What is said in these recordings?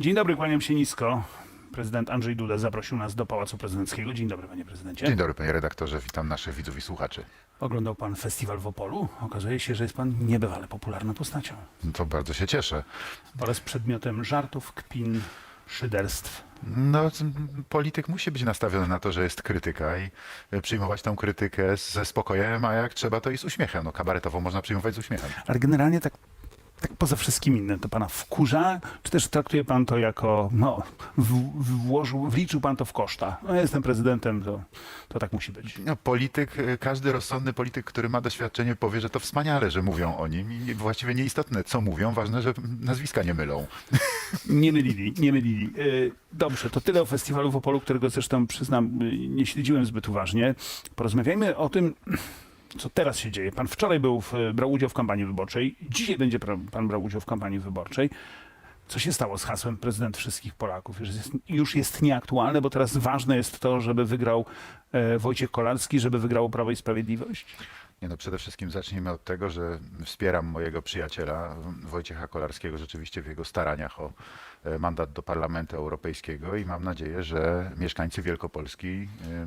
Dzień dobry, kłaniam się nisko. Prezydent Andrzej Duda zaprosił nas do Pałacu Prezydenckiego. Dzień dobry, panie prezydencie. Dzień dobry, panie redaktorze, witam naszych widzów i słuchaczy. Oglądał pan festiwal w Opolu. Okazuje się, że jest pan niebywale popularną postacią. No To bardzo się cieszę. Oraz przedmiotem żartów, kpin, szyderstw. No, polityk musi być nastawiony na to, że jest krytyka i e, przyjmować tą krytykę ze spokojem, a jak trzeba, to i z uśmiechem. No, kabaretowo można przyjmować z uśmiechem. Ale generalnie tak, tak poza wszystkim innym, to pana wkurza? Czy też traktuje pan to jako, no, w, włożył, wliczył pan to w koszta? No, ja jestem prezydentem, to, to tak musi być. No, polityk, e, każdy rozsądny polityk, który ma doświadczenie, powie, że to wspaniale, że mówią o nim i właściwie nieistotne, co mówią, ważne, że nazwiska nie mylą. Nie mylili, nie mylili. Y, Dobrze, to tyle o festiwalu w Opolu, którego zresztą przyznam, y, nie śledziłem zbyt uważnie. Porozmawiajmy o tym, co teraz się dzieje. Pan wczoraj był w, brał udział w kampanii wyborczej, dzisiaj będzie pan brał udział w kampanii wyborczej. Co się stało z hasłem prezydent wszystkich Polaków? Już jest, już jest nieaktualne, bo teraz ważne jest to, żeby wygrał e, Wojciech Kolarski, żeby wygrało Prawo i Sprawiedliwość. Nie no, przede wszystkim zacznijmy od tego, że wspieram mojego przyjaciela Wojciecha Kolarskiego rzeczywiście w jego staraniach o e, mandat do Parlamentu Europejskiego i mam nadzieję, że mieszkańcy Wielkopolski e,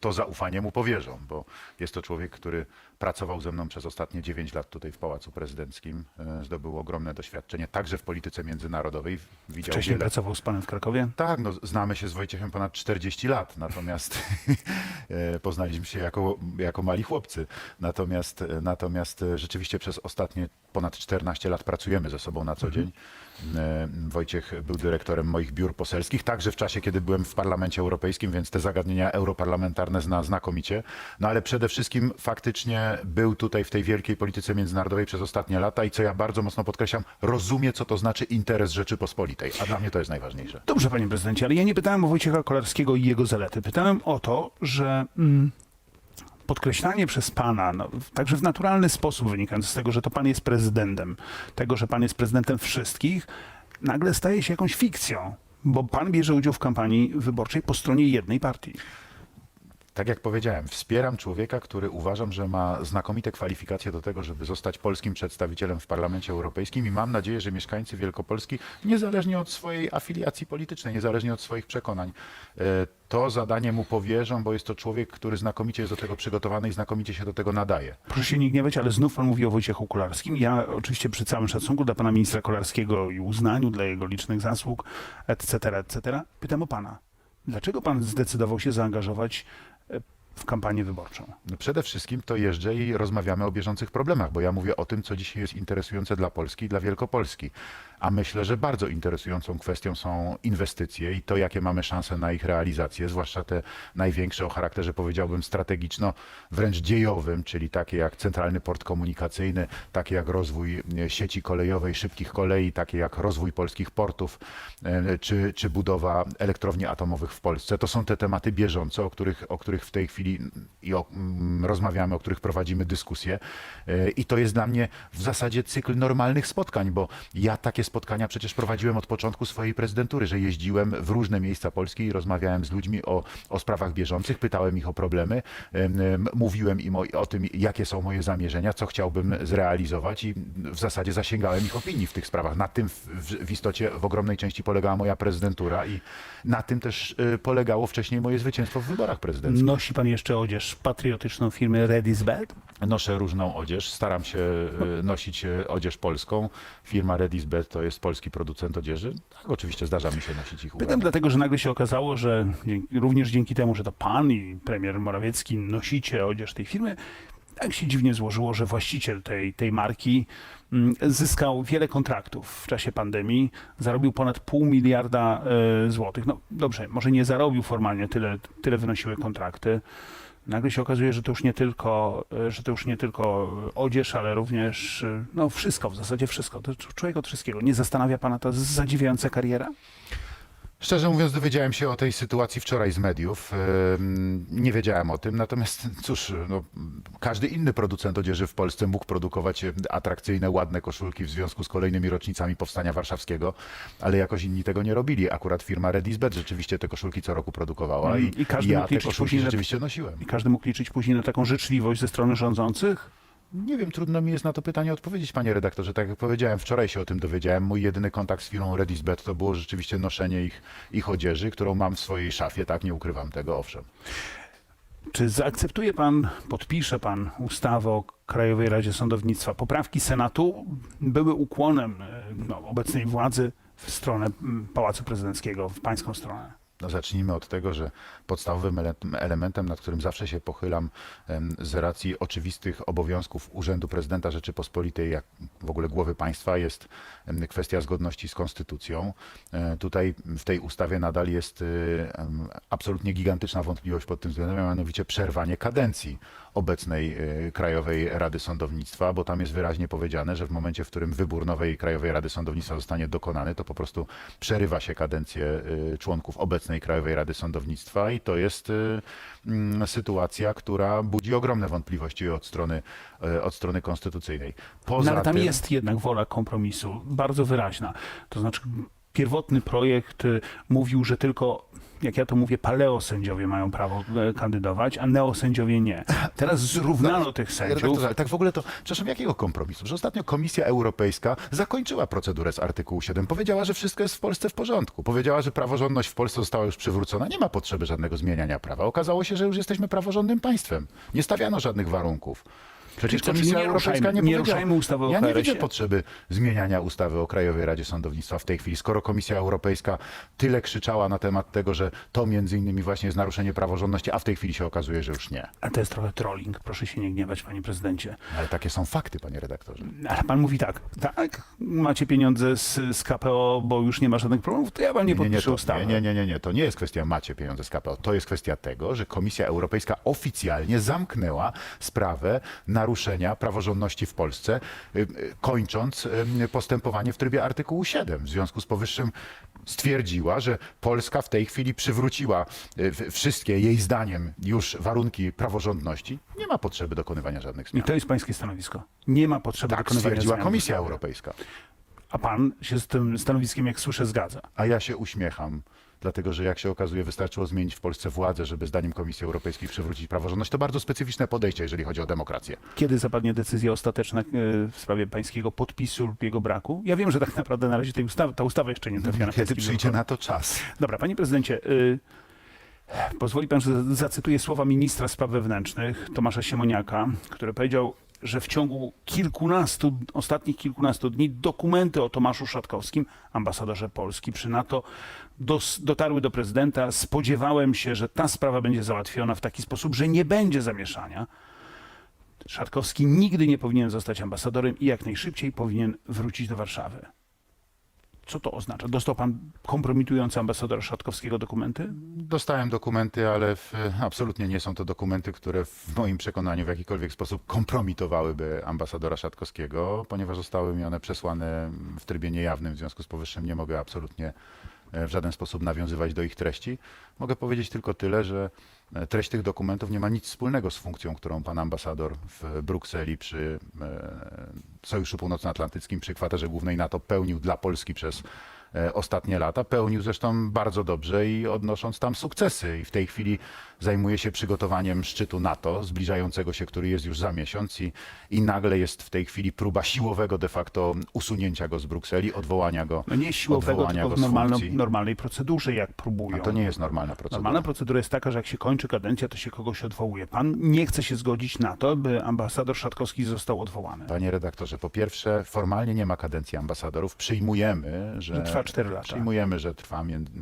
to zaufanie mu powierzą, bo jest to człowiek, który pracował ze mną przez ostatnie 9 lat tutaj w Pałacu Prezydenckim, e, zdobył ogromne doświadczenie także w polityce międzynarodowej, widział Wcześniej wiele pracował z panem w Krakowie. tak, no, znamy się z Wojciechem ponad 40 lat, natomiast e, poznaliśmy się jako, jako mali chłopcy. Natomiast, natomiast e, rzeczywiście przez ostatnie ponad 14 lat pracujemy ze sobą na co dzień. E, Wojciech był dyrektorem moich biur poselskich, także w czasie, kiedy byłem w Parlamencie Europejskim, więc te zagadnienia zna znakomicie. No ale przede wszystkim faktycznie był tutaj w tej wielkiej polityce międzynarodowej przez ostatnie lata i co ja bardzo mocno podkreślam, rozumie, co to znaczy interes Rzeczypospolitej. A dla mnie to jest najważniejsze. Dobrze, panie prezydencie, ale ja nie pytałem o Wojciecha Kolarskiego i jego zalety. Pytałem o to, że mm, podkreślanie przez pana, no, także w naturalny sposób wynikający z tego, że to pan jest prezydentem, tego, że pan jest prezydentem wszystkich, nagle staje się jakąś fikcją, bo pan bierze udział w kampanii wyborczej po stronie jednej partii. Tak jak powiedziałem, wspieram człowieka, który uważam, że ma znakomite kwalifikacje do tego, żeby zostać polskim przedstawicielem w Parlamencie Europejskim i mam nadzieję, że mieszkańcy Wielkopolski, niezależnie od swojej afiliacji politycznej, niezależnie od swoich przekonań, e, to zadanie mu powierzą, bo jest to człowiek, który znakomicie jest do tego przygotowany i znakomicie się do tego nadaje. Proszę się nie gniewać, ale znów pan mówi o Wojciechu Kolarskim. Ja oczywiście przy całym szacunku dla pana ministra Kolarskiego i uznaniu dla jego licznych zasług, etc., etc., pytam o pana. Dlaczego pan zdecydował się zaangażować w kampanię wyborczą? No przede wszystkim to jeżdżę i rozmawiamy o bieżących problemach, bo ja mówię o tym, co dzisiaj jest interesujące dla Polski i dla Wielkopolski. A myślę, że bardzo interesującą kwestią są inwestycje i to, jakie mamy szanse na ich realizację, zwłaszcza te największe o charakterze, powiedziałbym, strategiczno, wręcz dziejowym, czyli takie jak centralny port komunikacyjny, takie jak rozwój e, sieci kolejowej, szybkich kolei, takie jak rozwój polskich portów, e, czy, czy budowa elektrowni atomowych w Polsce. To są te tematy bieżące, o których, o których w tej chwili i o, mm, rozmawiamy, o których prowadzimy dyskusję. E, I to jest dla mnie w zasadzie cykl normalnych spotkań, bo ja takie spotkania przecież prowadziłem od początku swojej prezydentury, że jeździłem w różne miejsca Polski i rozmawiałem z ludźmi o, o sprawach bieżących, pytałem ich o problemy, em, em, mówiłem im o, o tym, jakie są moje zamierzenia, co chciałbym zrealizować i w zasadzie zasięgałem ich opinii w tych sprawach. Na tym w, w, istocie w ogromnej części polegała moja prezydentura i na tym też e, polegało wcześniej moje zwycięstwo w wyborach prezydenckich. Nosi pan jeszcze odzież patriotyczną firmy Red is Bad? Noszę różną odzież, staram się e, nosić e, odzież polską. Firma Redisbet to jest polski producent odzieży. Tak, oczywiście zdarza mi się nosić ich Pytam ubrania. dlatego, że nagle się okazało, że również dzięki temu, że to pan i premier Morawiecki nosicie odzież tej firmy, tak się dziwnie złożyło, że właściciel tej, tej marki mm, zyskał wiele kontraktów w czasie pandemii, zarobił ponad pół miliarda e, złotych. No dobrze, może nie zarobił formalnie, tyle, tyle wynosiły kontrakty. Nagle się okazuje, że to już nie tylko, że to już nie tylko odzież, ale również no wszystko, w zasadzie wszystko. To człowiek od wszystkiego. Nie zastanawia pana ta zadziwiająca kariera? Szczerze mówiąc, dowiedziałem się o tej sytuacji wczoraj z mediów. Nie wiedziałem o tym, natomiast cóż, no, każdy inny producent odzieży w Polsce mógł produkować atrakcyjne, ładne koszulki w związku z kolejnymi rocznicami Powstania Warszawskiego, ale jakoś inni tego nie robili. Akurat firma Redisbet rzeczywiście te koszulki co roku produkowała i, I każdy ja te koszulki na- rzeczywiście nosiłem. I każdy mógł liczyć później na taką życzliwość ze strony rządzących? Nie wiem, trudno mi jest na to pytanie odpowiedzieć, panie redaktorze. Tak jak powiedziałem, wczoraj się o tym dowiedziałem. Mój jedyny kontakt z firmą Redisbet to było rzeczywiście noszenie ich, ich odzieży, którą mam w swojej szafie. Tak, nie ukrywam tego, owszem. Czy zaakceptuje pan, podpisze pan ustawę o Krajowej Radzie Sądownictwa? Poprawki Senatu były ukłonem e, no, obecnej władzy w stronę Pałacu Prezydenckiego, w pańską stronę. No zacznijmy od tego, że podstawowym ele- elementem, nad którym zawsze się pochylam z racji oczywistych obowiązków Urzędu Prezydenta Rzeczypospolitej, jak w ogóle głowy państwa, jest kwestia zgodności z konstytucją. E, Tutaj w tej ustawie nadal jest em, absolutnie gigantyczna wątpliwość pod tym względem, a mianowicie przerwanie kadencji obecnej y, Krajowej Rady Sądownictwa, bo tam jest wyraźnie powiedziane, że w momencie, w którym wybór nowej Krajowej Rady Sądownictwa zostanie dokonany, to po prostu przerywa się kadencję y, członków obecnej Krajowej Rady Sądownictwa i to jest y, mm, sytuacja, która budzi ogromne wątpliwości od strony, od strony konstytucyjnej. Poza No, ale tam tym, jest jednak wola kompromisu, bardzo wyraźna. To znaczy, pierwotny projekt y, mówił, że tylko, jak ja to mówię, paleosędziowie mają prawo e, kandydować, a neosędziowie nie. Teraz zrównano tych Panie sędziów. ale tak w ogóle to, przepraszam, jakiego kompromisu? Że ostatnio Komisja Europejska zakończyła procedurę z artykułu 7. Powiedziała, że wszystko jest w Polsce w porządku. Powiedziała, że praworządność w Polsce została już przywrócona. Nie ma potrzeby żadnego zmieniania prawa. Okazało się, że już jesteśmy praworządnym państwem. Nie stawiano żadnych warunków. Przecież Czyli Komisja nie Europejska ruszajmy- nie nie ruszajmy ustawy o Ja nie widzę potrzeby zmieniania ustawy o Krajowej Radzie Sądownictwa w tej chwili, skoro Komisja Europejska tyle krzyczała na temat tego, że to między innymi właśnie jest naruszenie praworządności, a w tej chwili się okazuje, że już nie. A to jest trochę trolling, proszę się nie gniewać, panie prezydencie. Ale takie są fakty, panie redaktorze. Ale pan mówi tak, tak, macie pieniądze z, z KPO, bo już nie ma żadnych problemów, to ja wam nie podpiszę to, ustawy. nie, nie, nie, nie, nie. To nie jest kwestia macie pieniądze z KPO. To jest kwestia tego, że Komisja Europejska oficjalnie zamknęła sprawę naruszenia praworządności w Polsce, y, y, kończąc y, postępowanie w trybie artykułu 7. W związku z powyższym stwierdziła, że Polska w tej chwili przywróciła wszystkie jej zdaniem już warunki praworządności. Nie ma potrzeby dokonywania żadnych I zmian. to jest pańskie stanowisko. Nie ma potrzeby Tak dokonywania stwierdziła zmian Komisja. Europejska. A pan się z tym stanowiskiem, jak słyszę, zgadza. A ja się uśmiecham, dlatego że jak się okazuje, wystarczyło zmienić w Polsce władzę, żeby zdaniem Komisji Europejskiej przywrócić praworządność. To bardzo specyficzne podejście, jeżeli chodzi o demokrację. Kiedy zapadnie decyzja ostateczna e, w sprawie pańskiego podpisu lub jego braku? Ja wiem, że tak naprawdę na razie ta ustawa jeszcze nie trafia na Kiedy przyjdzie na to czas. Dobra, panie prezydencie, y, pozwoli pan, że zacytuję słowa ministra spraw wewnętrznych Tomasza Siemoniaka, który powiedział, że w ciągu kilkunastu, ostatnich kilkunastu dni dokumenty o Tomaszu Szatkowskim, ambasadorze Polski przy NATO, dos, dotarły do prezydenta. Spodziewałem się, że ta sprawa będzie załatwiona w taki sposób, że nie będzie zamieszania. Szatkowski nigdy nie powinien zostać ambasadorem i jak najszybciej powinien wrócić do Warszawy. Co to oznacza? Dostał pan kompromitujący ambasadora Szatkowskiego dokumenty? Dostałem dokumenty, ale w, absolutnie nie są to dokumenty, które w moim przekonaniu w jakikolwiek sposób kompromitowałyby ambasadora Szatkowskiego, ponieważ zostały mi one przesłane w trybie niejawnym, w związku z powyższym nie mogę absolutnie w żaden sposób nawiązywać do ich treści. Mogę powiedzieć tylko tyle, że e, treść tych dokumentów nie ma nic wspólnego z funkcją, którą pan ambasador w Brukseli przy e, Sojuszu Północnoatlantyckim, przy kwaterze głównej NATO pełnił dla Polski przez e, ostatnie lata. Pełnił zresztą bardzo dobrze i odnosząc tam sukcesy. I w tej chwili zajmuje się przygotowaniem szczytu NATO, zbliżającego się, który jest już za miesiąc i, i nagle jest w tej chwili próba siłowego de facto usunięcia go z Brukseli, odwołania go, No nie siłowego, tylko go w normalnej procedurze, jak próbują. A to nie jest normalna procedura. Normalna procedura jest taka, że jak się kończy kadencja, to się kogoś odwołuje. Pan nie chce się zgodzić na to, by ambasador Szatkowski został odwołany. Panie redaktorze, po pierwsze, formalnie nie ma kadencji ambasadorów. Przyjmujemy, że. Że trwa cztery lata. Przyjmujemy, że trwa między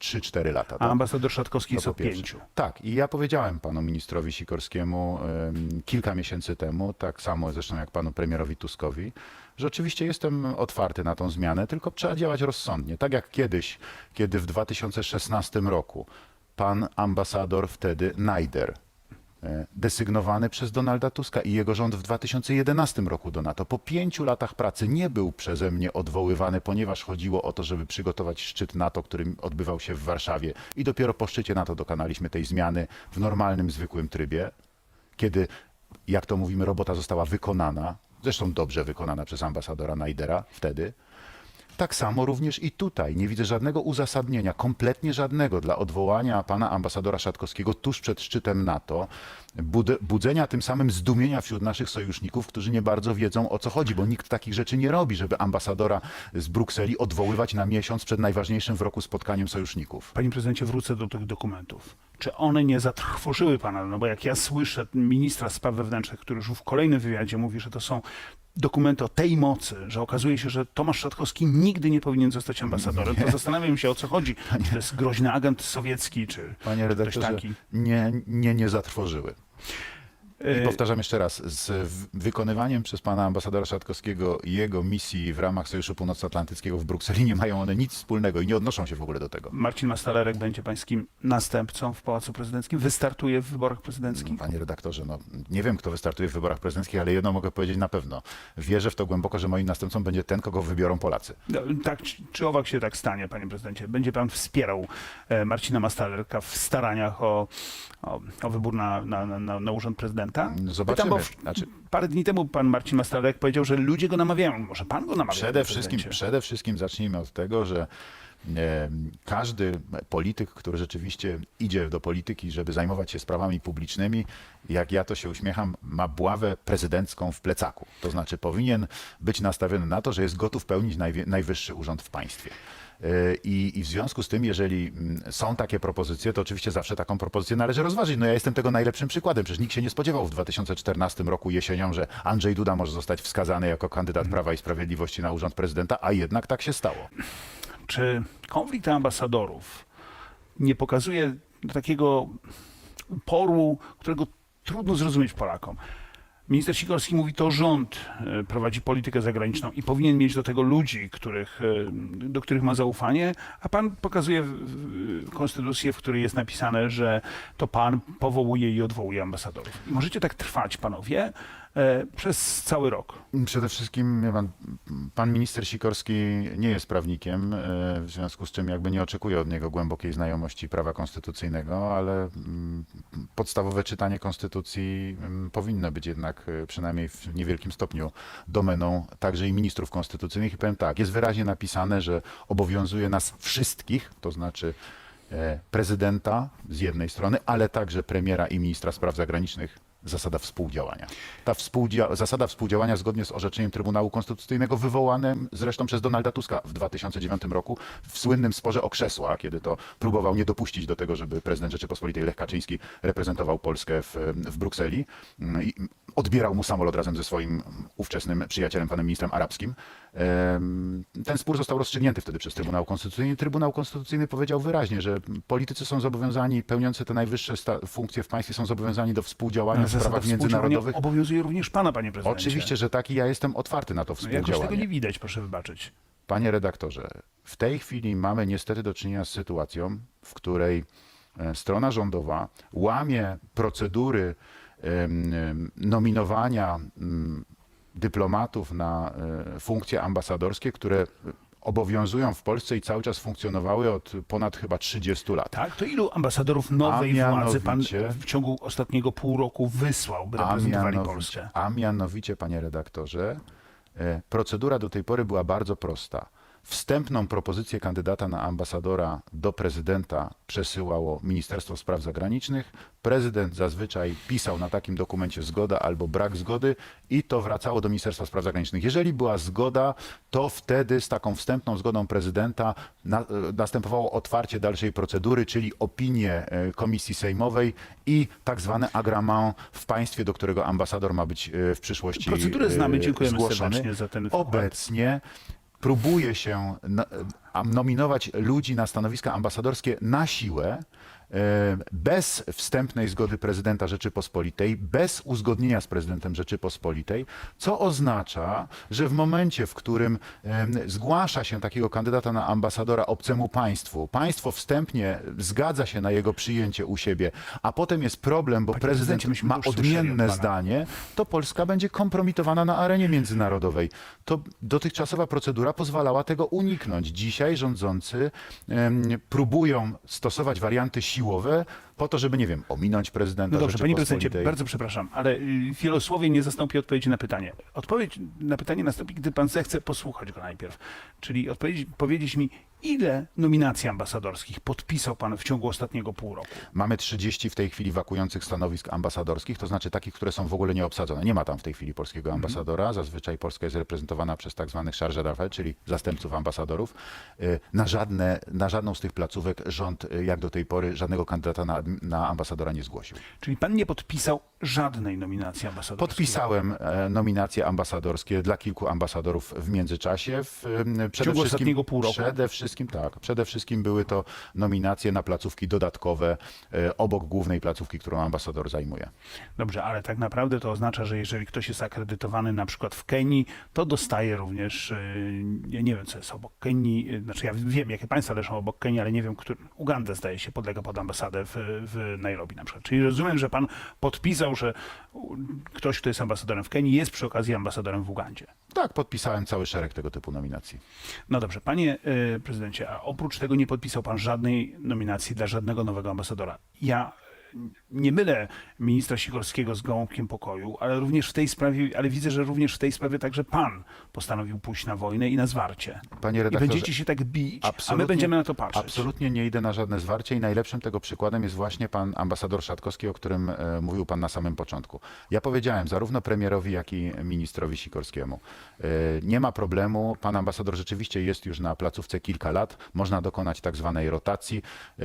3-4 lata. A tak? ambasador Szatkowski To jest od pierwsze. pięciu. Tak, i ja powiedziałem panu ministrowi Sikorskiemu em, kilka miesięcy temu, tak samo zresztą jak panu premierowi Tuskowi, że oczywiście jestem otwarty na tą zmianę, tylko trzeba działać rozsądnie. Tak jak kiedyś, kiedy w 2016 roku pan ambasador wtedy Najder desygnowany przez Donalda Tuska i jego rząd w 2011 roku do NATO. Po pięciu latach pracy nie był przeze mnie odwoływany, ponieważ chodziło o to, żeby przygotować szczyt NATO, który odbywał się w Warszawie. I dopiero po szczycie NATO dokonaliśmy tej zmiany w normalnym, zwykłym trybie, kiedy, jak to mówimy, robota została wykonana, zresztą dobrze wykonana przez ambasadora Najdera wtedy. Tak samo również i tutaj. Nie widzę żadnego uzasadnienia, kompletnie żadnego dla odwołania pana ambasadora Szatkowskiego tuż przed szczytem NATO, bud- budzenia tym samym zdumienia wśród naszych sojuszników, którzy nie bardzo wiedzą o co chodzi, bo nikt takich rzeczy nie robi, żeby ambasadora z Brukseli odwoływać na miesiąc przed najważniejszym w roku spotkaniem sojuszników. Panie prezydencie, wrócę do tych dokumentów. Czy one nie zatrwożyły pana? No bo jak ja słyszę ministra spraw wewnętrznych, który już w kolejnym wywiadzie mówi, że to są dokumenty o tej mocy, że okazuje się, że Tomasz Szatkowski nigdy nie powinien zostać ambasadorem, to zastanawiam się o co chodzi. Czy to jest groźny agent sowiecki, czy Panie ktoś redaktorze, taki. nie, nie, nie zatrwożyły. I E, powtarzam jeszcze raz, z wykonywaniem przez pana ambasadora Szatkowskiego jego misji w ramach Sojuszu Północnoatlantyckiego w Brukseli nie mają one nic wspólnego i nie odnoszą się w ogóle do tego. Marcin Mastalerek będzie pańskim następcą w Pałacu Prezydenckim, wystartuje w wyborach prezydenckich. Panie redaktorze, no, nie wiem, kto wystartuje w wyborach prezydenckich, ale jedno mogę powiedzieć na pewno. Wierzę w to głęboko, że moim następcą będzie ten, kogo wybiorą Polacy. No, tak czy- czy owak się tak stanie, panie prezydencie? Będzie pan wspierał e, Marcina Mastalerka w staraniach o, o, o wybór na, na, na, na urząd prezydenta? Zobaczymy. Pytam, bo Znaczy- parę dni temu pan Marcin Mastalerek powiedział, że ludzie go namawiają. Może pan go namawia? Przede wszystkim, prezydencie? przede wszystkim zacznijmy od tego, że każdy polityk, który rzeczywiście idzie do polityki, żeby zajmować się sprawami publicznymi, jak ja to się uśmiecham, ma buławę prezydencką w plecaku. To znaczy powinien być nastawiony na to, że jest gotów pełnić najwyższy urząd w państwie. E, I, I w związku z tym, jeżeli mm, są takie propozycje, to oczywiście zawsze taką propozycję należy rozważyć. No ja jestem tego najlepszym przykładem. Przecież nikt się nie spodziewał w 2014 roku jesienią, że Andrzej Duda może zostać wskazany jako kandydat Prawa i Sprawiedliwości na urząd prezydenta, a jednak tak się stało. Czy konflikt ambasadorów nie pokazuje takiego uporu, którego trudno zrozumieć Polakom? Minister Sikorski mówi, to rząd e, prowadzi politykę zagraniczną i powinien mieć do tego ludzi, których, e, do których ma zaufanie, a pan pokazuje konstytucję, w której jest napisane, że to pan powołuje i odwołuje ambasadorów. Możecie tak trwać, panowie, przez cały rok. Przede wszystkim pan, pan minister Sikorski nie jest prawnikiem, e, w związku z czym jakby nie oczekuję od niego głębokiej znajomości prawa konstytucyjnego, ale mm, podstawowe czytanie konstytucji mm, powinno być jednak e, przynajmniej w niewielkim stopniu domeną także i ministrów konstytucyjnych. I powiem tak, jest wyraźnie napisane, że obowiązuje nas wszystkich, to znaczy e, prezydenta z jednej strony, ale także premiera i ministra spraw zagranicznych zasada współdziałania. Ta współdzia- zasada współdziałania zgodnie z orzeczeniem Trybunału Konstytucyjnego wywołanym zresztą przez Donalda Tuska w 2009 roku w słynnym sporze o krzesła, kiedy to próbował nie dopuścić do tego, żeby prezydent Rzeczypospolitej Lech Kaczyński reprezentował Polskę w, w Brukseli. Mm, odbierał mu samolot razem ze swoim ówczesnym przyjacielem, panem ministrem arabskim. Ten spór został rozstrzygnięty wtedy przez Trybunał Konstytucyjny. Trybunał Konstytucyjny powiedział wyraźnie, że politycy są zobowiązani, pełniący te najwyższe funkcje w państwie, są zobowiązani do współdziałania w sprawach międzynarodowych. obowiązuje również pana, panie prezydencie. Oczywiście, że tak i ja jestem otwarty na to No, Jakoś tego współdziałanie. nie widać, proszę wybaczyć. Panie redaktorze, w tej chwili mamy niestety do czynienia z sytuacją, w której e, strona rządowa łamie procedury nominowania dyplomatów na e, funkcje ambasadorskie, które obowiązują w Polsce i cały czas funkcjonowały od ponad chyba 30 lat. Tak, to ilu ambasadorów nowej A władzy pan w ciągu ostatniego pół roku wysłał, by reprezentowali Polskę? a mianowicie, panie redaktorze, e, procedura do tej pory była bardzo prosta. Wstępną propozycję kandydata na ambasadora do prezydenta przesyłało Ministerstwo Spraw Zagranicznych. Prezydent zazwyczaj pisał na takim dokumencie zgoda albo brak zgody i to wracało do Ministerstwa Spraw Zagranicznych. Jeżeli była zgoda, to wtedy z taką wstępną zgodą prezydenta na, następowało otwarcie dalszej procedury, czyli opinie e, Komisji Sejmowej i tak zwane agreement w państwie, do którego ambasador ma być e, w przyszłości Procedurę znamy, e, dziękujemy zgłoszony. serdecznie za ten. Obecnie próbuje się nominować ludzi na stanowiska ambasadorskie na siłę, bez wstępnej zgody prezydenta Rzeczypospolitej, bez uzgodnienia z prezydentem Rzeczypospolitej, co oznacza, że w momencie, w którym zgłasza się takiego kandydata na ambasadora obcemu państwu, państwo wstępnie zgadza się na jego przyjęcie u siebie, a potem jest problem, bo Panie prezydent ma odmienne zdanie, to Polska będzie kompromitowana na arenie międzynarodowej. To dotychczasowa procedura pozwalała tego uniknąć. Dzisiaj rządzący próbują stosować warianty siłowe, Po to, żeby, nie wiem, ominąć prezydenta No dobrze, panie prezydencie, bardzo przepraszam, ale wielosłowie nie zastąpi odpowiedzi na pytanie. Odpowiedź na pytanie nastąpi, gdy pan zechce posłuchać go najpierw. Czyli odpowiedzieć, powiedzieć mi, ile nominacji ambasadorskich podpisał pan w ciągu ostatniego pół roku? Mamy 30 w tej chwili wakujących stanowisk ambasadorskich, to znaczy takich, które są w ogóle nieobsadzone. Nie ma tam w tej chwili polskiego ambasadora. Zazwyczaj Polska jest reprezentowana przez tak zwanych charge d'affaires, czyli zastępców ambasadorów. Y, Na, żadne, na żadną z tych placówek rząd, y, jak do tej pory, żadnego kandydata na, na ambasadora nie zgłosił. Czyli pan nie podpisał żadnej nominacji ambasadorskiej? Podpisałem e, nominacje ambasadorskie dla kilku ambasadorów w międzyczasie. W, em, przede ciągu wszystkim- ostatniego pół roku? Przede wszystkim tak. Przede wszystkim były to nominacje na placówki dodatkowe e, obok głównej placówki, którą ambasador zajmuje. Dobrze, ale tak naprawdę to oznacza, że jeżeli ktoś jest akredytowany na przykład w Kenii, to dostaje również, ja nie wiem co jest obok Kenii, znaczy ja wiem jakie państwa leżą obok Kenii, ale nie wiem, który, Uganda zdaje się podlega pod ambasadę w, w Nairobi na przykład. Czyli rozumiem, że pan podpisał, że ktoś, kto jest ambasadorem w Kenii jest przy okazji ambasadorem w Ugandzie. Tak, podpisałem cały szereg tego typu nominacji. No dobrze, panie y, prezydencie, a oprócz tego nie podpisał pan żadnej nominacji dla żadnego nowego ambasadora. Ja nie mylę ministra Sikorskiego z gołąbkiem pokoju, ale również w tej sprawie, ale widzę, że również w tej sprawie także pan postanowił pójść na wojnę i na zwarcie. Panie I redaktorze, będziecie się tak bić, a my absolutnie- będziemy na to patrzeć. Absolutnie nie idę na żadne zwarcie i najlepszym tego przykładem jest właśnie pan ambasador Szatkowski, o którym e, mówił pan na samym początku. Ja powiedziałem zarówno premierowi, jak i ministrowi Sikorskiemu. E, nie ma problemu, pan ambasador rzeczywiście jest już na placówce kilka lat, można dokonać tak zwanej rotacji. E,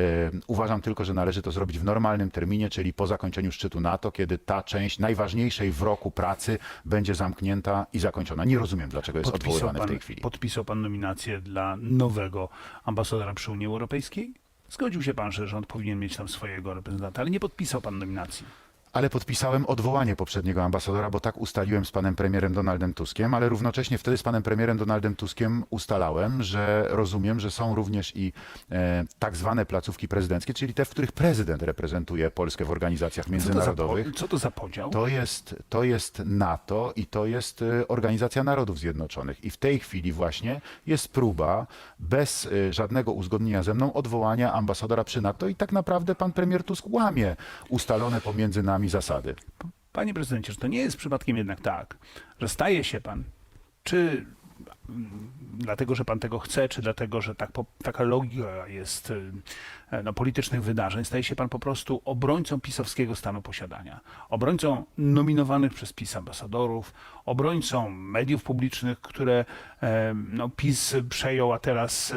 uważam tylko, że należy to zrobić w normalnym terminie, czyli po zakończeniu szczytu NATO, kiedy ta część najważniejszej w roku pracy będzie zamknięta i zakończona. Nie rozumiem, dlaczego jest podpisał odwoływany pan, w tej chwili. podpisał pan nominację dla nowego ambasadora przy Unii Europejskiej? Zgodził się pan, że rząd powinien mieć tam swojego reprezentanta, ale nie podpisał pan nominacji. Ale podpisałem odwołanie poprzedniego ambasadora, bo tak ustaliłem z panem premierem Donaldem Tuskiem, ale równocześnie wtedy z panem premierem Donaldem Tuskiem ustalałem, że rozumiem, że są również i e, tak zwane placówki prezydenckie, czyli te, w których prezydent reprezentuje Polskę w organizacjach Co to za, międzynarodowych. po- co to za podział? To jest, to jest NATO i to jest e, Organizacja Narodów Zjednoczonych. I w tej chwili właśnie jest próba bez e, żadnego uzgodnienia ze mną odwołania ambasadora przy NATO i tak naprawdę pan premier Tusk łamie ustalone pomiędzy nami zasady. Panie prezydencie, czy to nie jest przypadkiem jednak tak, że staje się pan, czy mm, dlatego, że pan tego chce, czy dlatego, że tak, po, taka logika jest e, no, politycznych wydarzeń, staje się pan po prostu obrońcą pisowskiego stanu posiadania, obrońcą nominowanych przez PiS ambasadorów, obrońcą mediów publicznych, które e, no, PiS przejął, a teraz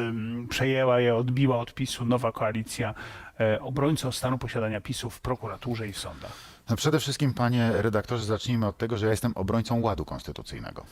przejęła je, odbiła od PiSu nowa koalicja, e, obrońcą stanu posiadania PiSu w prokuraturze i w sądach. No przede wszystkim, panie redaktorze, zacznijmy od tego, że ja jestem obrońcą ładu konstytucyjnego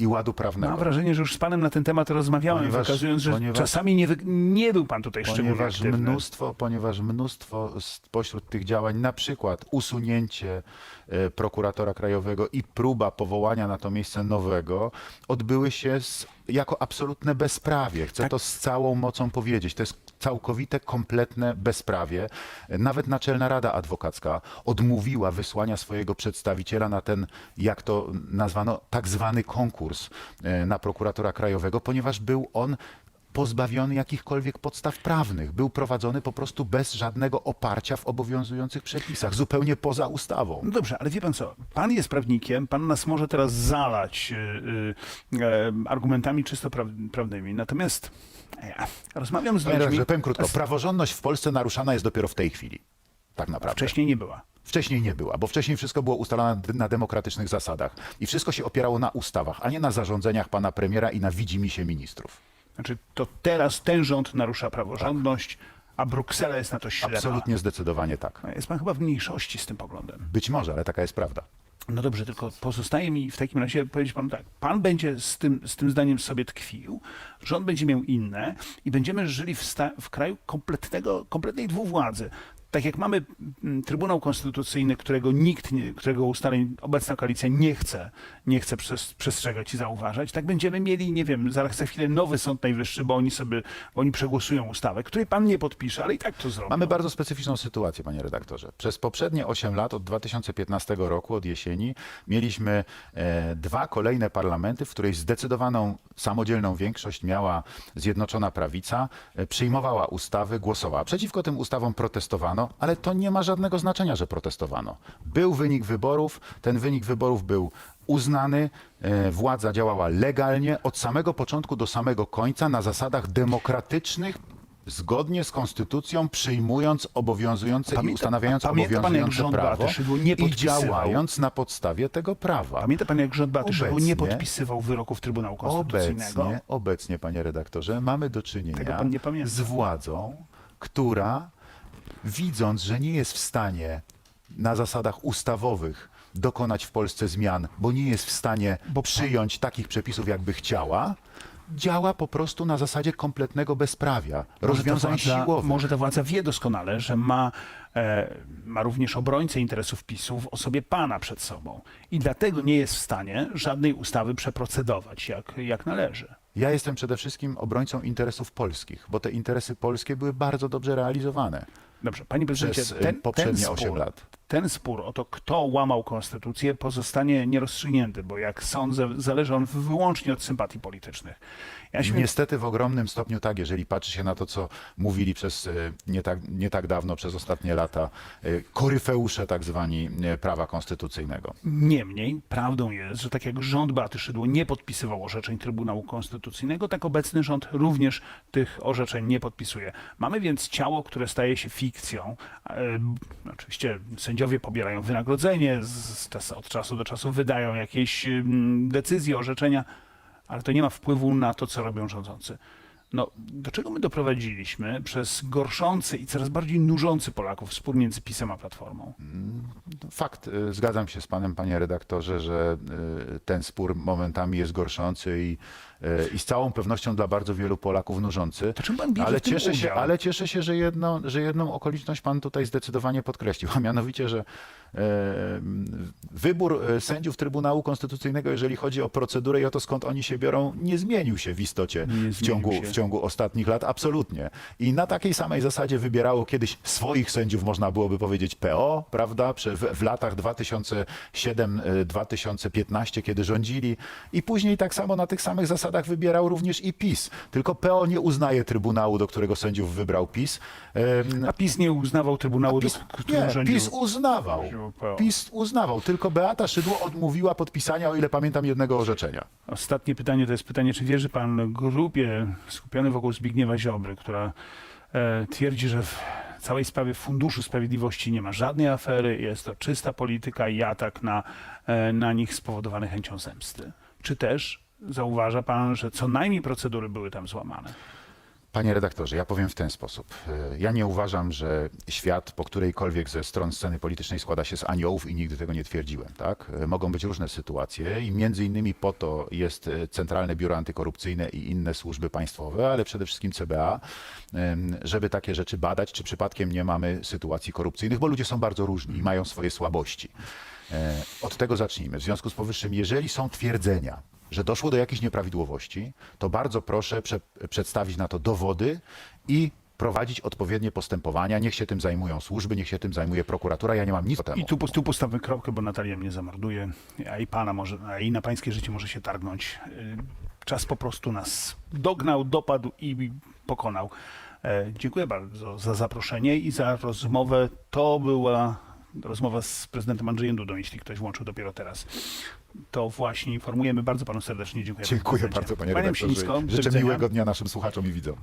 i ładu prawnego. Mam wrażenie, że już z panem na ten temat rozmawiałem, Ponieważ- wykazując, że ponieważ- czasami nie, wy, nie był pan tutaj szczególnie Ponieważ aktywny. mnóstwo, ponieważ mnóstwo spośród tych działań, na przykład usunięcie e, prokuratora krajowego i próba powołania na to miejsce nowego, odbyły się z, jako absolutne bezprawie. Chcę Tak. to z całą mocą powiedzieć. To jest całkowite, kompletne bezprawie. Nawet Naczelna Rada Adwokacka odmówiła wysłania swojego przedstawiciela na ten, jak to nazwano, tak zwany konkurs e, na prokuratora krajowego, ponieważ był on pozbawiony jakichkolwiek podstaw prawnych. Był prowadzony po prostu bez żadnego oparcia w obowiązujących przepisach, zupełnie poza ustawą. No dobrze, ale wie pan co, pan jest prawnikiem, pan nas może teraz zalać y, y, e, argumentami czysto praw, prawnymi, natomiast ja rozmawiam z Panie ludźmi, redaktorze, powiem krótko. Praworządność w Polsce naruszana jest dopiero w tej chwili. Tak naprawdę. wcześniej nie była. Wcześniej nie była, bo wcześniej wszystko było ustalane na demokratycznych zasadach i wszystko się opierało na ustawach, a nie na zarządzeniach pana premiera i na widzimisię ministrów. Znaczy to teraz ten rząd narusza praworządność, a Bruksela jest na to ślepa. Absolutnie zdecydowanie tak. Jest pan chyba w mniejszości z tym poglądem. Być może, ale taka jest prawda. No dobrze, tylko pozostaje mi w takim razie powiedzieć panu tak. Pan będzie z tym, z tym zdaniem sobie tkwił, rząd będzie miał inne i będziemy żyli w, w kraju kompletnego, kompletnej dwuwładzy. Tak jak mamy mm, Trybunał Konstytucyjny, którego nikt, nie, którego ustaleń obecna koalicja nie chce, nie chce przes- przestrzegać i zauważać, tak będziemy mieli, nie wiem, zaraz za chwilę nowy Sąd Najwyższy, bo oni sobie, bo oni przegłosują ustawę, której pan nie podpisze, ale i tak to zrobią. Mamy bardzo specyficzną sytuację, panie redaktorze. Przez poprzednie 8 lat, od 2015 roku, od jesieni, mieliśmy e, dwa kolejne parlamenty, w której zdecydowaną, samodzielną większość miała Zjednoczona Prawica, e, przyjmowała ustawy, głosowała. Przeciwko tym ustawom protestowano. Protestowano, ale to nie ma żadnego znaczenia, że protestowano. Był wynik wyborów, ten wynik wyborów był uznany, e, władza działała legalnie od samego początku do samego końca na zasadach demokratycznych, zgodnie z konstytucją, przyjmując obowiązujące i Pamięta- a pamięta pan, jak obowiązujące rząd prawo nie i podpisywał? działając na podstawie tego prawa. Pamięta pan, jak rząd Beaty Szydło nie podpisywał wyroków Trybunału Konstytucyjnego? Obecnie, obecnie, panie redaktorze, mamy do Tego czynienia pan nie pamięta. z władzą, która widząc, że nie jest w stanie na zasadach ustawowych dokonać w Polsce zmian, bo nie jest w stanie Bo przyjąć takich przepisów, jakby chciała, działa po prostu na zasadzie kompletnego bezprawia, Może rozwiązań władza- siłowych. Może ta władza wie doskonale, że ma, e, ma również obrońcę interesów PiSu w osobie pana przed sobą. I dlatego nie jest w stanie żadnej ustawy przeprocedować jak, jak należy. Ja jestem przede wszystkim obrońcą interesów polskich, bo te interesy polskie były bardzo dobrze realizowane. Dobrze, panie prezydencie, Przez, e, ten, ten, poprzednie osiem spór, lat. Ten spór o to, kto łamał konstytucję, pozostanie nierozstrzygnięty, bo jak sądzę, zależy on wyłącznie od sympatii politycznych. Ja się Niestety w ogromnym stopniu tak, jeżeli patrzy się na to, co mówili przez e, nie tak, nie tak dawno, przez ostatnie lata, e, koryfeusze tak zwani e, prawa konstytucyjnego. Niemniej prawdą jest, że tak jak rząd Beaty Szydło nie podpisywał orzeczeń Trybunału Konstytucyjnego, tak obecny rząd również tych orzeczeń nie podpisuje. Mamy więc ciało, które staje się fikcją. Oczywiście sędziowie pobierają wynagrodzenie, z, z od czasu do czasu wydają jakieś mm, decyzje, orzeczenia, ale to nie ma wpływu na to, co robią rządzący. No, do czego my doprowadziliśmy przez gorszący i coraz bardziej nużący Polaków spór między PiSem a Platformą? Fakt, e, zgadzam się z panem, panie redaktorze, że e, ten spór momentami jest gorszący i, e, i z całą pewnością dla bardzo wielu Polaków nużący. To czym pan bierze Ale w tym cieszę, się, udział? ale cieszę się, że, jedno, że jedną okoliczność pan tutaj zdecydowanie podkreślił, a mianowicie, że e, wybór e, sędziów Trybunału Konstytucyjnego, jeżeli chodzi o procedurę i o to, skąd oni się biorą, nie zmienił się w istocie Nie w zmienił ciągu, się. w ciągu ostatnich lat, absolutnie. I na takiej samej zasadzie wybierało kiedyś swoich sędziów, można byłoby powiedzieć PO, prawda, Prze- w, w latach 2007-2015, kiedy rządzili i później tak samo na tych samych zasadach wybierał również i PiS. Tylko PO nie uznaje Trybunału, do którego sędziów wybrał PiS. A PiS nie uznawał Trybunału, PiS, do którego nie. PiS uznawał. PiS uznawał, tylko Beata Szydło odmówiła podpisania, o ile pamiętam, jednego orzeczenia. Ostatnie pytanie to jest pytanie, czy wierzy pan grupie skupionej wokół Zbigniewa Ziobry, która e, twierdzi, że w całej sprawie Funduszu Sprawiedliwości nie ma żadnej afery, jest to czysta polityka i atak na, e, na nich spowodowany chęcią zemsty. Czy też zauważa pan, że co najmniej procedury były tam złamane? Panie redaktorze, ja powiem w ten sposób. E, Ja nie uważam, że świat po którejkolwiek ze stron sceny politycznej składa się z aniołów i nigdy tego nie twierdziłem. Tak? E, Mogą być różne sytuacje i między innymi po to jest e, Centralne Biuro Antykorupcyjne i inne służby państwowe, ale przede wszystkim CBA, żeby takie rzeczy badać, czy przypadkiem nie mamy sytuacji korupcyjnych, bo ludzie są bardzo różni i mają swoje słabości. Od tego zacznijmy. W związku z powyższym, jeżeli są twierdzenia, że doszło do jakichś nieprawidłowości, to bardzo proszę prze, przedstawić na to dowody i prowadzić odpowiednie postępowania. Niech się tym zajmują służby, niech się tym zajmuje prokuratura. Ja nie mam nic do temu. I tu, tu postawmy kropkę, bo Natalia mnie zamorduje, a i pana może, a i na pańskie życie może się targnąć. Y, Czas po prostu nas dognał, dopadł i pokonał. E, Dziękuję bardzo za zaproszenie i za rozmowę. To była rozmowa z prezydentem Andrzejem Dudą, jeśli ktoś włączył dopiero teraz. To właśnie informujemy. Bardzo panu serdecznie dziękuję. panie Dziękuję bardzo, panie Kłaniam redaktorze. Życzę miłego dnia naszym słuchaczom i widzom.